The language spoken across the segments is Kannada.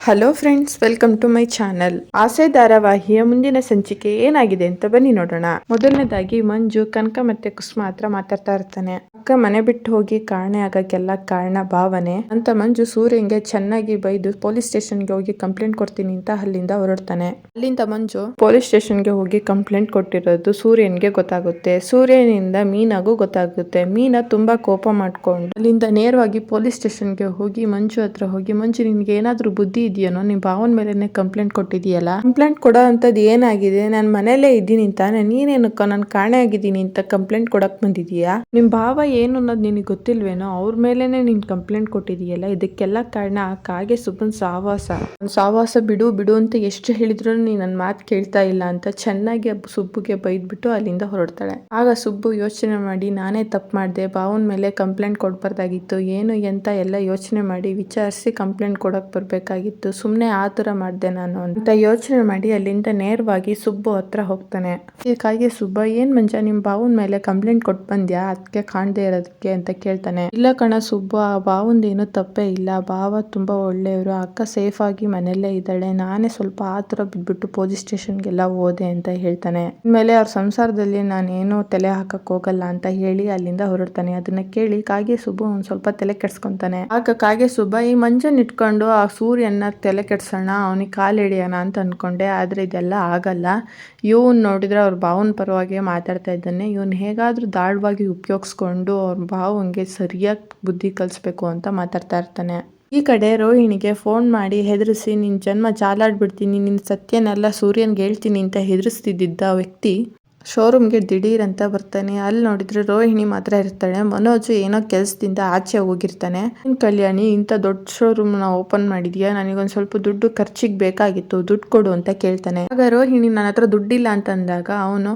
Hello friends welcome to my channel ಆಸೆ ಧಾರಾವಾಹಿಯ ಮುಂದಿನ ಸಂಚಿಕೆ ಏನಾಗಿದೆ ಅಂತ ಬನ್ನಿ ನೋಡೋಣ. ಮೊದಲನೇದಾಗಿ ಮಂಜು ಕನಕ ಮತ್ತೆ ಕುಸುಮ ಹತ್ರ ಮಾತಾಡ್ತಾ ಇರ್ತಾನೆ. ಅಕ್ಕ ಮನೆ ಬಿಟ್ಟು ಹೋಗಿ ಕಾರಣೆ ಆಗಕ್ಕೆಲ್ಲ ಕಾರಣ ಭಾವನೆ. ಅಂತ ಮಂಜು ಸೂರ್ಯಂಗೆ ಚೆನ್ನಾಗಿ ಬೈದು ಪೊಲೀಸ್ ಸ್ಟೇಷನ್ಗೆ ಹೋಗಿ ಕಂಪ್ಲೇಂಟ್ ಕೊಡ್ತೀನಿ ಅಂತ ಅಲ್ಲಿಂದ ಹೊರಡ್ತಾನೆ. ಅಲ್ಲಿಂದ ಮಂಜು ಪೊಲೀಸ್ ಸ್ಟೇಷನ್ಗೆ ಹೋಗಿ ಕಂಪ್ಲೇಂಟ್ ಕೊಟ್ಟಿರೋದು ಸೂರ್ಯನ್ಗೆ ಗೊತ್ತಾಗುತ್ತೆ. ಸೂರ್ಯನಿಂದ ಮೀನಾಗೂ ಗೊತ್ತಾಗುತ್ತೆ. ಮೀನಾ ತುಂಬಾ ಕೋಪ ಮಾಡ್ಕೊಂಡು ಅಲ್ಲಿಂದ ನೇರವಾಗಿ ಪೊಲೀಸ್ ಸ್ಟೇಷನ್ಗೆ ಹೋಗಿ ಮಂಜು ಹತ್ರ ಹೋಗಿ, ಮಂಜು ನಿನ್ಗೆ ಏನಾದ್ರೂ ಬುದ್ಧಿ ಇದೆಯೇನೋ ನಿಮ್ಮ ಭಾವನ ಮೇಲೆನೆ ಕಂಪ್ಲೇಂಟ್ ಕೊಟ್ಟಿದೀಯಲ್ಲ ಕಂಪ್ಲೇಂಟ್ ಕೊಡೋ ಅಂಥದ್ದು ಏನಾಗಿದೆ? ನಾನು ಮನೇಲೇ ಇದ್ದೀನಿ ತಾನೆ ನೀನೇನಕ್ಕ, ನಾನು ಕಾಣೆ ಆಗಿದ್ದೀನಿ ಅಂತ ಕಂಪ್ಲೇಂಟ್ ಕೊಡಕ್ ಬಂದಿದೀಯಾ ನಿಮ್ ಭಾವ ಏನು ಅನ್ನೋದು ನಿನಗೆ ಗೊತ್ತಿಲ್ವೇನೋ? ಅವ್ರ ಮೇಲೇನೆ ನೀನು ಕಂಪ್ಲೇಂಟ್ ಕೊಟ್ಟಿದೀಯಲ್ಲ ಇದಕ್ಕೆಲ್ಲ ಕಾರಣ ಆ ಕಾಗೆ ಸುಬ್ಬನ್ ಸಹವಾಸ ಸಾವಾಸ ಬಿಡು ಬಿಡು ಅಂತ ಎಷ್ಟು ಹೇಳಿದ್ರು ನೀ ನನ್ನ ಮಾತು ಕೇಳ್ತಾ ಇಲ್ಲ ಅಂತ ಚೆನ್ನಾಗಿ ಸುಬ್ಬುಗೆ ಬೈದ್ಬಿಟ್ಟು ಅಲ್ಲಿಂದ ಹೊರಡ್ತಾಳೆ. ಆಗ ಸುಬ್ಬು ಯೋಚನೆ ಮಾಡಿ, ನಾನೇ ತಪ್ಪು ಮಾಡಿದೆ, ಭಾವನ ಮೇಲೆ ಕಂಪ್ಲೇಂಟ್ ಕೊಡ್ಬಾರ್ದಾಗಿತ್ತು, ಏನು ಎಂತ ಎಲ್ಲ ಯೋಚನೆ ಮಾಡಿ ವಿಚಾರಿಸಿ ಕಂಪ್ಲೇಂಟ್ ಕೊಡಕ್ ಬರ್ಬೇಕಾಗಿತ್ತು. ಸುಮ್ಮನೆ ಆ ಥರ ಮಾಡಿದೆ ನಾನು ಅಂತ ಯೋಚನೆ ಮಾಡಿ ಅಲ್ಲಿಂದ ನೇರವಾಗಿ ಸುಬ್ಬು ಹತ್ರ ಹೋಗ್ತಾನೆ. ಇದಕ್ಕಾಗಿ ಸುಬ್ಬ, ಏನ್ ಮಂಜ, ನಿಮ್ ಬಾವುನ್ ಮೇಲೆ ಕಂಪ್ಲೇಂಟ್ ಕೊಟ್ಟು ಬಂದ್ಯಾ? ಅದಕ್ಕೆ ಕಾಣದೇ ಇರೋದಕ್ಕೆ ಅಂತ ಕೇಳ್ತಾನೆ. ಇಲ್ಲ ಕಣ ಸುಬ್ಬು, ಆ ಬಾವಂದು ಏನು ತಪ್ಪೇ ಇಲ್ಲ. ಬಾವ ತುಂಬಾ ಒಳ್ಳೆಯವರು. ಅಕ್ಕ ಸೇಫ್ ಆಗಿ ಮನೆಯಲ್ಲೇ ಇದ್ದಾಳೆ. ನಾನೇ ಸ್ವಲ್ಪ ಆತರ ಬಿದ್ಬಿಟ್ಟು ಪೊಲೀಸ್ ಸ್ಟೇಷನ್ಗೆಲ್ಲ ಹೋದೆ ಅಂತ ಹೇಳ್ತಾನೆ. ಇನ್ಮೇಲೆ ಅವ್ರ ಸಂಸಾರದಲ್ಲಿ ನಾನೇನು ತಲೆ ಹಾಕಕ್ ಹೋಗಲ್ಲ ಅಂತ ಹೇಳಿ ಅಲ್ಲಿಂದ ಹೊರಡ್ತಾನೆ. ಅದನ್ನ ಕೇಳಿ ಕಾಗೆ ಸುಬ್ಬು ಒಂದ್ ಸ್ವಲ್ಪ ತಲೆ ಕೆಡ್ಸ್ಕೊಂತಾನೆ. ಆಗ ಕಾಗೆ ಸುಬ್ಬ, ಈ ಮಂಜನ್ ಇಟ್ಕೊಂಡು ಆ ಸೂರ್ಯನ ತಲೆ ಕೆಡ್ಸೋಣ, ಅವನಿಗೆ ಕಾಲು ಹಿಡಿಯೋಣ ಅಂತ ಅಂದ್ಕೊಂಡೆ ಆದ್ರೆ ಇದೆಲ್ಲ ಆಗಲ್ಲ. ಇವನ್ ನೋಡಿದ್ರೆ ಅವ್ರ ಭಾವನ ಪರವಾಗಿ ಮಾತಾಡ್ತಾ ಇದ್ದಾನೆ. ಇವನ್ ಹೇಗಾದರೂ ದಾಳವಾಗಿ ಉಪಯೋಗಿಸ್ಕೊಂಡು ಅವ್ರ ಭಾವಂಗೆ ಸರಿಯಾಗಿ ಬುದ್ಧಿ ಕಲಿಸ್ಬೇಕು ಅಂತ ಮಾತಾಡ್ತಾ ಇರ್ತಾನೆ. ಈ ಕಡೆ ರೋಹಿಣಿಗೆ ಫೋನ್ ಮಾಡಿ, ಹೆದರಿಸಿ ನಿನ್ನ ಜನ್ಮ ಜಾಲಾಡ್ಬಿಡ್ತೀನಿ. ನಿನ್ನ ಸತ್ಯನೆಲ್ಲ ಸೂರ್ಯನ್ಗೆ ಹೇಳ್ತೀನಿ ಅಂತ ಹೆದರಿಸ್ತಿದ್ದ ವ್ಯಕ್ತಿ ಶೋರೂಮ್ಗೆ ದಿಢೀರ್ ಅಂತ ಬರ್ತಾನೆ. ಅಲ್ಲಿ ನೋಡಿದ್ರೆ ರೋಹಿಣಿ ಮಾತ್ರ ಇರ್ತಾಳೆ. ಮನೋಜ್ ಏನೋ ಕೆಲಸದಿಂದ ಆಚೆ ಹೋಗಿರ್ತಾನೆ. ಕಲ್ಯಾಣಿ, ಇಂಥ ದೊಡ್ಡ ಶೋರೂಮ್ನ ಓಪನ್ ಮಾಡಿದ್ಯಾ? ನನಗೊಂದು ಸ್ವಲ್ಪ ದುಡ್ಡು ಖರ್ಚಿಗೆ ಬೇಕಾಗಿತ್ತು. ದುಡ್ಡು ಕೊಡು ಅಂತ ಕೇಳ್ತಾನೆ. ಆಗ ರೋಹಿಣಿ ನನ್ನ ಹತ್ರ ದುಡ್ಡಿಲ್ಲ ಅಂತ ಅಂದಾಗ ಅವನು,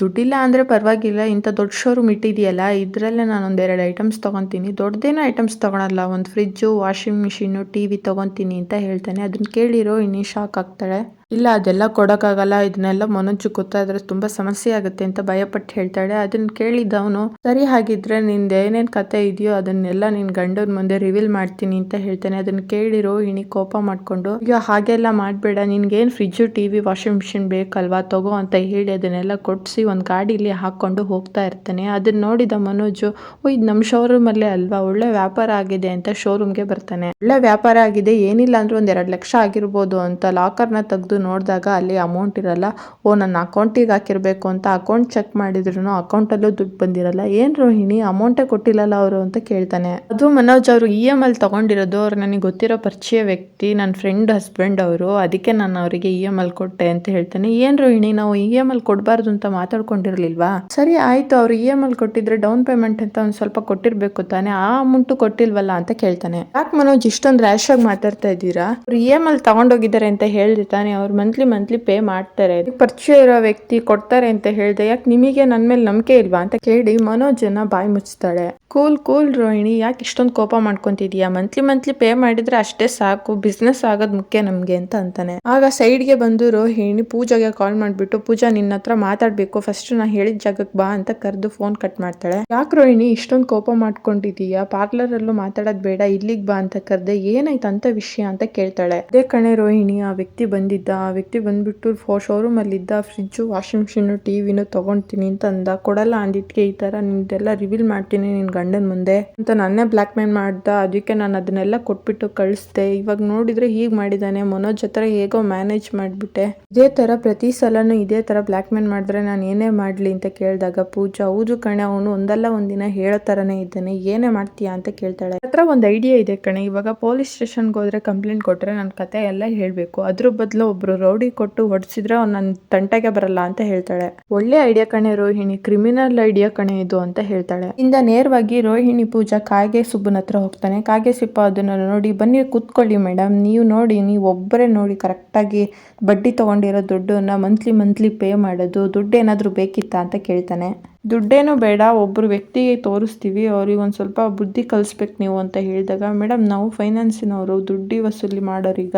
ದುಡ್ಡಿಲ್ಲ ಅಂದರೆ ಪರವಾಗಿಲ್ಲ. ಇಂಥ ದೊಡ್ಡ ಶೋರೂಮ್ ಇಟ್ಟಿದೆಯಲ್ಲ, ಇದರಲ್ಲೇ ನಾನು ಒಂದೆರಡು ಐಟಮ್ಸ್ ತೊಗೊತೀನಿ. ದೊಡ್ಡದೇನೋ ಐಟಮ್ಸ್ ತೊಗೊಳಲ್ಲ. ಒಂದು fridge washing machine T V ತೊಗೊತೀನಿ ಅಂತ ಹೇಳ್ತಾನೆ. ಅದನ್ನ ಕೇಳಿ ರೋಹಿಣಿ ಶಾಕ್ ಆಗ್ತಾಳೆ. ಇಲ್ಲ, ಅದೆಲ್ಲ ಕೊಡೋಕ್ಕಾಗಲ್ಲ, ಇದನ್ನೆಲ್ಲ ಮನೋಜ್ ಗೊತ್ತಾದ್ರೆ ತುಂಬ ಸಮಸ್ಯೆ ಆಗುತ್ತೆ ಅಂತ ಭಯಪಟ್ಟು ಹೇಳ್ತಾಳೆ. ಅದನ್ನ ಕೇಳಿದವನು, ಸರಿ, ಹಾಗಿದ್ರೆ ನಿಂದು ಏನೇನು ಕತೆ ಇದೆಯೋ ಅದನ್ನೆಲ್ಲ ನಿನ್ ಗಂಡನ ಮುಂದೆ ರಿವೀಲ್ ಮಾಡ್ತೀನಿ ಅಂತ ಹೇಳ್ತಾನೆ. ಅದನ್ನ ಕೇಳಿರೋ ಇಣಿ ಕೋಪ ಮಾಡ್ಕೊಂಡು, ಅಯ್ಯೋ, ಹಾಗೆಲ್ಲ ಮಾಡಬೇಡ. ನಿನ್ಗೇನು fridge T V washing machine ಬೇಕಲ್ವಾ? ತಗೋ ಅಂತ ಹೇಳಿ ಅದನ್ನೆಲ್ಲ ಕೊಡಿಸಿ ಒಂದು ಗಾಡೀಲಿ ಹಾಕ್ಕೊಂಡು ಹೋಗ್ತಾ ಇರ್ತಾನೆ. ಅದನ್ನ ನೋಡಿದ ಮನೋಜು, ಓ, ಇದು ನಮ್ಮ ಶೋರೂಮಲ್ಲೇ ಅಲ್ವಾ? ಒಳ್ಳೆ ವ್ಯಾಪಾರ ಆಗಿದೆ ಅಂತ ಶೋರೂಮ್ಗೆ ಬರ್ತಾನೆ. ಒಳ್ಳೆ ವ್ಯಾಪಾರ ಆಗಿದೆ, ಏನಿಲ್ಲ ಅಂದ್ರೆ ಒಂದ್ ಎರಡು ಲಕ್ಷ ಆಗಿರ್ಬೋದು ಅಂತ ಲಾಕರ್ನ ತೆಗೆದು ನೋಡಿದಾಗ ಅಲ್ಲಿ ಅಮೌಂಟ್ ಇರಲ್ಲ. ಓ, ನನ್ನ ಅಕೌಂಟಿಗೆ ಹಾಕಿರಬೇಕು ಅಂತ ಅಕೌಂಟ್ ಚೆಕ್ ಮಾಡಿದ್ರು ಅಕೌಂಟಲ್ಲೂ ದುಡ್ಡು ಬಂದಿರಲ್ಲ. ಏನ್ ರೋಹಿಣಿ ಅಮೌಂಟೇ ಕೊಟ್ಟಿಲ್ಲಲ್ಲ ಅವರು ಅಂತ ಕೇಳ್ತಾನೆ. ಅದು ಮನೋಜ್ ಅವರು ಇ ಎಂ ಅಲ್ಲಿ ತೊಗೊಂಡಿರೋದು. ಅವ್ರು ನನಗೆ ಗೊತ್ತಿರೋ ಪರಿಚಯ ವ್ಯಕ್ತಿ, ನನ್ನ ಫ್ರೆಂಡ್ ಹಸ್ಬೆಂಡ್ ಅವರು. ಅದಕ್ಕೆ ನಾನು ಅವರಿಗೆ ಇ ಎಂ ಅಲ್ಲಿ ಕೊಟ್ಟೆ ಅಂತ ಹೇಳ್ತಾನೆ. ಏನ್ ರೋಹಿಣಿ, ನಾವು ಇ ಎಂ ಅಲ್ಲಿ ಕೊಡಬಾರ್ದು ಅಂತ ಮಾತಾಡ್ಕೊಂಡಿರಲಿಲ್ವಾ? ಸರಿ, ಆಯ್ತು. ಅವರು ಇ ಎಂ ಅಲ್ಲಿ ಕೊಟ್ಟಿದ್ರೆ ಡೌನ್ ಪೇಮೆಂಟ್ ಅಂತ ಒಂದು ಸ್ವಲ್ಪ ಕೊಟ್ಟಿರಬೇಕು ತಾನೆ. ಆ ಅಮೌಂಟ್ ಕೊಟ್ಟಿಲ್ವಲ್ಲ ಅಂತ ಕೇಳ್ತಾನೆ. ಯಾಕೆ ಮನೋಜ್, ಇಷ್ಟೊಂದು ರ್ಯಾಶ್ ಆಗಿ ಮಾತಾಡ್ತಾ ಇದ್ದೀರಾ? ಅವ್ರು ಇ ಎಂ ಅಲ್ಲಿ ತಗೊಂಡೋಗಿದ್ದಾರೆ ಅಂತ ಹೇಳ್ದೆ ತಾನೆ. ಅವ್ರು ಮಂತ್ಲಿ ಮಂತ್ಲಿ ಪೇ ಮಾಡ್ತಾರೆ. ಪರಿಚಯ ಇರೋ ವ್ಯಕ್ತಿ ಕೊಡ್ತಾರೆ ಅಂತ ಹೇಳಿದೆ, ಯಾಕೆ ನಿಮಗೆ ನನ್ನ ಮೇಲೆ ನಂಬಿಕೆ ಇಲ್ವಾ ಅಂತ ಕೇಳಿ ಮನೋಜನ ಬಾಯಿ ಮುಚ್ತಾಳೆ. ಕೂಲ್ ಕೂಲ್ ರೋಹಿಣಿ, ಯಾಕೆ ಇಷ್ಟೊಂದು ಕೋಪ ಮಾಡ್ಕೊಂತಿದೀಯಾ? ಮಂತ್ಲಿ ಮಂತ್ಲಿ ಪೇ ಮಾಡಿದ್ರೆ ಅಷ್ಟೇ ಸಾಕು ಬಿಸ್ನೆಸ್ ಆಗೋದ್ ಮುಖ್ಯ ನಮ್ಗೆ ಅಂತ ಅಂತಾನೆ. ಆಗ ಸೈಡ್ಗೆ ಬಂದು ರೋಹಿಣಿ ಪೂಜಾಗೆ ಕಾಲ್ ಮಾಡ್ಬಿಟ್ಟು, ಪೂಜಾ ನಿನ್ನ ಹತ್ರ ಮಾತಾಡ್ಬೇಕು ಫಸ್ಟ್ ನಾ ಹೇಳಿದ ಜಾಗಕ್ಕೆ ಬಾ ಅಂತ ಕರೆದು ಫೋನ್ ಕಟ್ ಮಾಡ್ತಾಳೆ. ಯಾಕೆ ರೋಹಿಣಿ ಇಷ್ಟೊಂದು ಕೋಪ ಮಾಡ್ಕೊಂಡಿದೀಯಾ ಪಾರ್ಲರ್ ಅಲ್ಲೂ ಮಾತಾಡೋದ್ ಬೇಡ, ಇಲ್ಲಿಗೆ ಬಾ ಅಂತ ಕರೆದೆ, ಏನಾಯ್ತು ಅಂತ ವಿಷಯ ಅಂತ ಕೇಳ್ತಾಳೆ. ಅದೇ ಕಣೆ ರೋಹಿಣಿ, ಆ ವ್ಯಕ್ತಿ ಬಂದಿದ್ದ ಆ ವ್ಯಕ್ತಿ ಬಂದ್ಬಿಟ್ಟು ಶೋರೂಮ್ ಅಲ್ಲಿ ಇದ್ದ ಫ್ರಿಜ್ಜು ವಾಷಿಂಗ್ ಮಿಷಿನ್ ಟಿವಿನೂ ತೊಗೊಳ್ತೀನಿ ಅಂತ ಅಂದ. ಕೊಡಲ್ಲ ಅಂದಿದ್ಕೆ ಈ ತರ ನಿಂದೆಲ್ಲ ರಿವೀಲ್ ಮಾಡ್ತೀನಿ ನಿನ್ ಗಂಡನ ಮುಂದೆ ಅಂತ ನನ್ನೇ ಬ್ಲ್ಯಾಕ್ ಮೇಲ್ ಮಾಡ್ದ. ಅದಕ್ಕೆ ನಾನು ಅದನ್ನೆಲ್ಲ ಕೊಟ್ಬಿಟ್ಟು ಕಳಿಸ್ದೆ. ಇವಾಗ ನೋಡಿದ್ರೆ ಹೀಗೆ ಮಾಡಿದ್ದಾನೆ ಮನೋಜ್ ಹತ್ರ ಹೇಗೋ ಮ್ಯಾನೇಜ್ ಮಾಡ್ಬಿಟ್ಟೆ. ಇದೇ ತರ ಪ್ರತಿ ಸಲನೂ ಇದೇ ತರ ಬ್ಲಾಕ್ ಮೇಲ್ ಮಾಡಿದ್ರೆ ನಾನು ಏನೇ ಮಾಡ್ಲಿ ಅಂತ ಕೇಳಿದಾಗ ಪೂಜಾ, ಹೌದು ಕಣೆ, ಅವನು ಒಂದಲ್ಲ, ಒಂದಿನ ಹೇಳೋ ಥರನೇ ಇದ್ದಾನೆ. ಏನೇ ಮಾಡ್ತೀಯಾ? ಅಂತ ಕೇಳ್ತಾಳೆ. ಹತ್ರ ಒಂದು ಐಡಿಯಾ ಇದೆ ಕಣೆ. ಇವಾಗ ಪೊಲೀಸ್ ಸ್ಟೇಷನ್ಗೆ ಹೋದ್ರೆ ಕಂಪ್ಲೇಂಟ್ ಕೊಟ್ಟರೆ ನನ್ನ ಕತೆ ಎಲ್ಲ ಹೇಳಬೇಕು. ಅದ್ರ ಬದಲು ಒಬ್ರು ರೌಡಿ ಕೊಟ್ಟು ಹೊಡ್ಸಿದ್ರೆ ಅವ್ನು ತಂಟೆಗೆ ಬರಲ್ಲ ಅಂತ ಹೇಳ್ತಾಳೆ. ಒಳ್ಳೆ ಐಡಿಯಾ ಕಣೆ ರೋಹಿಣಿ ಕ್ರಿಮಿನಲ್ ಐಡಿಯಾ ಕಣೆ ಇದು ಅಂತ ಹೇಳ್ತಾಳೆ. ಇಂದ ನೇರವಾಗಿ ರೋಹಿಣಿ ಪೂಜಾ ಕಾಗೆ ಸುಬ್ಬನ ಹತ್ರ ಹೋಗ್ತಾನೆ. ಕಾಗೆ ಸಿಪ್ಪ ಅದನ್ನ ನೋಡಿ, ಬನ್ನಿ ಕೂತ್ಕೊಳ್ಳಿ ಮೇಡಮ್ ನೀವು ನೋಡಿ, ನೀವು ಒಬ್ಬರೇ ನೋಡಿ ಕರೆಕ್ಟಾಗಿ ಬಡ್ಡಿ ತಗೊಂಡಿರೋ ದುಡ್ಡನ್ನ ಮಂತ್ಲಿ ಮಂತ್ಲಿ ಪೇ ಮಾಡೋದು, ದುಡ್ಡು ಏನಾದರೂ ಬೇಕಿತ್ತಾ? ಅಂತ ಕೇಳ್ತಾನೆ. ದುಡ್ಡೇನು ಬೇಡ ಒಬ್ಬರು ವ್ಯಕ್ತಿಗೆ ತೋರಿಸ್ತೀವಿ, ಅವ್ರಿಗೆ ಒಂದು ಸ್ವಲ್ಪ ಬುದ್ಧಿ ಕಲಿಸ್ಬೇಕು ನೀವು ಅಂತ ಹೇಳಿದಾಗ ಮೇಡಮ್ ನಾವು ಫೈನಾನ್ಸಿನವರು, ದುಡ್ಡಿ ವಸೂಲಿ ಮಾಡೋರೀಗ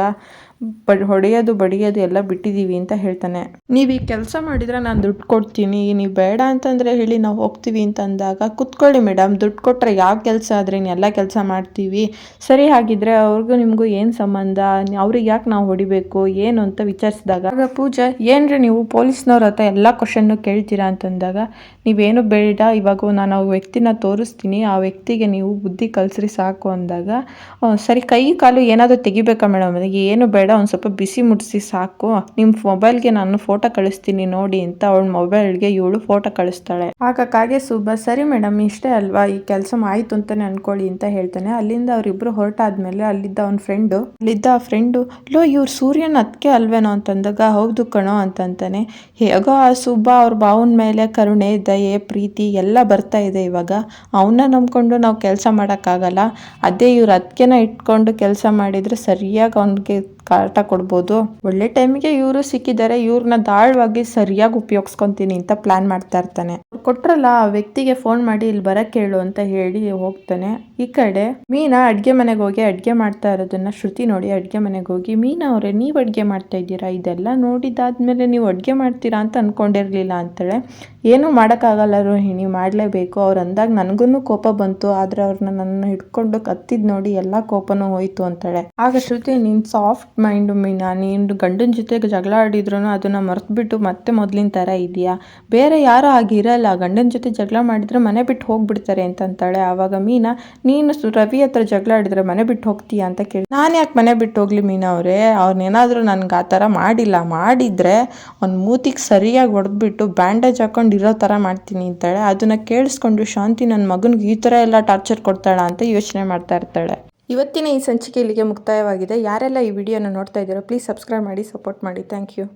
ಬ ಹೊಡೆಯೋದು, ಬಡಿಯೋದು ಎಲ್ಲ ಬಿಟ್ಟಿದ್ದೀವಿ ಅಂತ ಹೇಳ್ತಾನೆ. ನೀವು ಈ ಕೆಲಸ ಮಾಡಿದರೆ ನಾನು ದುಡ್ಡು ಕೊಡ್ತೀನಿ, ನೀವು ಬೇಡ ಅಂತಂದರೆ ಹೇಳಿ ನಾವು ಹೋಗ್ತೀವಿ ಅಂತ ಅಂದಾಗ, ಕುತ್ಕೊಳ್ಳಿ ಮೇಡಮ್ ದುಡ್ಡು ಕೊಟ್ಟರೆ ಯಾವ ಕೆಲಸ ಆದರೆ ಎಲ್ಲ ಕೆಲಸ ಮಾಡ್ತೀವಿ, ಸರಿ ಹಾಗಿದ್ರೆ ಅವ್ರಿಗೂ ನಿಮಗೂ ಏನು ಸಂಬಂಧ, ಅವ್ರಿಗೆ ಯಾಕೆ ನಾವು ಹೊಡಿಬೇಕು, ಏನು ಅಂತ ವಿಚಾರಿಸಿದಾಗ, ಆಗ ಪೂಜಾ, ಏನ್ರಿ ನೀವು ಪೊಲೀಸ್ನವ್ರ ಹತ್ರ ಎಲ್ಲ ಕ್ವಶನ್ನು ಕೇಳ್ತೀರಾ ಅಂತಂದಾಗ ನೀವೇನು ಬೇಡ, ಇವಾಗ ನಾನು ವ್ಯಕ್ತಿನ ತೋರಿಸ್ತೀನಿ, ಆ ವ್ಯಕ್ತಿಗೆ ನೀವು ಬುದ್ಧಿ ಕಲಿಸ್ರಿ ಸಾಕು ಅಂದಾಗ ಸರಿ, ಕೈ ಕಾಲು ಏನಾದರೂ ತೆಗಿಬೇಕಾ ಮೇಡಮ್? ಏನು ಬೇಡ, ಒಂದು ಸ್ವಲ್ಪ ಬಿಸಿ ಮುಟ್ಟಿಸಿ ಸಾಕು. ನಿಮ್ಮ ಮೊಬೈಲ್ಗೆ ನಾನು ಫೋಟೋ ಕಳಿಸ್ತೀನಿ ನೋಡಿ ಅಂತ ಅವಳ ಮೊಬೈಲ್ಗೆ ಇವಳು ಫೋಟೋ ಕಳಿಸ್ತಾಳೆ. ಆಗ ಕಾಗೆ ಸುಬ್ಬ, ಸರಿ ಮೇಡಮ್, ಇಷ್ಟೇ ಅಲ್ವಾ? ಈ ಕೆಲಸ ಆಯ್ತು ಅಂತಾನೆ ಅನ್ಕೊಳ್ಳಿ ಅಂತ ಹೇಳ್ತಾನೆ. ಅಲ್ಲಿಂದ ಅವರಿಬ್ರು ಹೊರಟಾದ್ಮೇಲೆ ಅಲ್ಲಿದ್ದ ಅವನ ಫ್ರೆಂಡು, ಅಲ್ಲಿದ್ದ ಆ ಫ್ರೆಂಡು, ಲೋ, ಇವ್ರು ಸೂರ್ಯನ ಅದಕ್ಕೆ ಅಲ್ವೇನೋ? ಅಂತಂದಾಗ, ಹೌದು ಕಣೋ ಅಂತಂತಾನೆ ಹೇಗೋ ಆ ಸುಬ್ಬ ಅವ್ರ ಬಾವನ ಮೇಲೆ ಕರುಣೆ ದಯೆ ಪ್ರೀತಿ ಎಲ್ಲ ಬರ್ತಾ ಇದೆ ಇವಾಗ. ಅವನ್ನ ನಂಬಿಕೊಂಡು ನಾವು ಕೆಲಸ ಮಾಡೋಕ್ಕಾಗಲ್ಲ. ಅದೇ ಇವ್ರು ಅದಕ್ಕೆನ ಇಟ್ಕೊಂಡು ಕೆಲಸ ಮಾಡಿದರೆ ಸರಿಯಾಗಿ ಅವನಿಗೆ ಕಾಟ ಕೊಡ್ಬೋದು. ಒಳ್ಳೆ ಟೈಮಿಗೆ ಇವರು ಸಿಕ್ಕಿದ್ದಾರೆ ಇವ್ರನ್ನ ದಾಳವಾಗಿ ಸರಿಯಾಗಿ ಉಪಯೋಗಿಸ್ಕೊಂತೀನಿ ಅಂತ ಪ್ಲಾನ್ ಮಾಡ್ತಾ ಇರ್ತಾನೆ. ಕೊಟ್ರಲ್ಲ, ಆ ವ್ಯಕ್ತಿಗೆ ಫೋನ್ ಮಾಡಿ ಇಲ್ಲಿ ಬರಕ್ಕೆ ಹೇಳು ಅಂತ ಹೇಳಿ ಹೋಗ್ತಾನೆ. ಈ ಕಡೆ ಮೀನಾ ಅಡ್ಗೆ ಮನೆಗೆ ಹೋಗಿ ಅಡ್ಗೆ ಮಾಡ್ತಾ ಇರೋದನ್ನ ಶ್ರುತಿ ನೋಡಿ ಅಡ್ಗೆ ಮನೆಗೆ ಹೋಗಿ, ಮೀನಾ ಅವರೇ, ನೀವು ಅಡ್ಗೆ ಮಾಡ್ತಾ ಇದ್ದೀರಾ? ಇದೆಲ್ಲ ನೋಡಿದಾದ್ಮೇಲೆ ನೀವು ಅಡ್ಗೆ ಮಾಡ್ತೀರಾ ಅಂತ ಅನ್ಕೊಂಡಿರ್ಲಿಲ್ಲ ಅಂತಾಳೆ. ಏನೂ ಮಾಡೋಕ್ಕಾಗಲ್ಲ ರೋಹಿಣಿ ಮಾಡಲೇಬೇಕು. ಅವ್ರು ಅಂದಾಗ ನನಗೂ ಕೋಪ ಬಂತು, ಆದ್ರೆ ಅವ್ರನ್ನ ನನ್ನ ಹಿಡ್ಕೊಂಡು ಕತ್ತಿದ್ ನೋಡಿ ಎಲ್ಲ ಕೋಪನೂ ಹೋಯ್ತು ಅಂತಾಳೆ. ಆಗ ಶ್ರುತಿ, ನೀನ್ ಸಾಫ್ಟ್ ಮೈಂಡ್ ಮೀನಾ, ನೀನು ಗಂಡನ ಜೊತೆಗೆ ಜಗಳ ಆಡಿದ್ರು ಅದನ್ನ ಮರೆತುಬಿಟ್ಟು ಮತ್ತೆ ಮೊದಲಿನ ತರ ಇದೆಯಾ? ಬೇರೆ ಯಾರೂ ಆಗಿರಲ್ಲ ಗಂಡನ ಜೊತೆ ಜಗಳ ಮಾಡಿದ್ರೆ ಮನೆ ಬಿಟ್ಟು ಹೋಗ್ಬಿಡ್ತಾರೆ ಅಂತ ಅಂತಾಳೆ. ಆವಾಗ ಮೀನಾ, ನೀನು ರವಿ ಹತ್ರ ಜಗಳ ಆಡಿದ್ರೆ ಮನೆ ಬಿಟ್ಟು ಹೋಗ್ತೀಯಾ ಅಂತ ಕೇಳಿ. ನಾನು ಯಾಕೆ ಮನೆ ಬಿಟ್ಟು ಹೋಗ್ಲಿ ಮೀನಾ ಅವರೇ? ಅವ್ರನ್ನೇನಾದರೂ ನನಗೆ ಆ ಥರ ಮಾಡಿಲ್ಲ. ಮಾಡಿದರೆ ಅವ್ನ ಮೂತಿಗೆ ಸರಿಯಾಗಿ ಹೊಡೆದ್ಬಿಟ್ಟು ಬ್ಯಾಂಡೇಜ್ ಹಾಕೊಂಡು ಇರೋ ಥರ ಮಾಡ್ತೀನಿ ಅಂತಾಳೆ. ಅದನ್ನ ಕೇಳಿಸ್ಕೊಂಡು ಶಾಂತಿ ನನ್ನ ಮಗನಿಗೆ ಈ ಥರ ಎಲ್ಲ ಟಾರ್ಚರ್ ಕೊಡ್ತಾಳ ಅಂತ ಯೋಚನೆ ಮಾಡ್ತಾ ಇರ್ತಾಳೆ. ಇವತ್ತಿನ ಈ ಸಂಚಿಕೆ ಇಲ್ಲಿಗೆ ಮುಕ್ತಾಯವಾಗಿದೆ. ಯಾರೆಲ್ಲ ಈ ವಿಡಿಯೋನ ನೋಡ್ತಾ ಇದ್ದೀರೋ, ಪ್ಲೀಸ್ ಸಬ್ಸ್ಕ್ರೈಬ್ ಮಾಡಿ, ಸಪೋರ್ಟ್ ಮಾಡಿ. Thank you.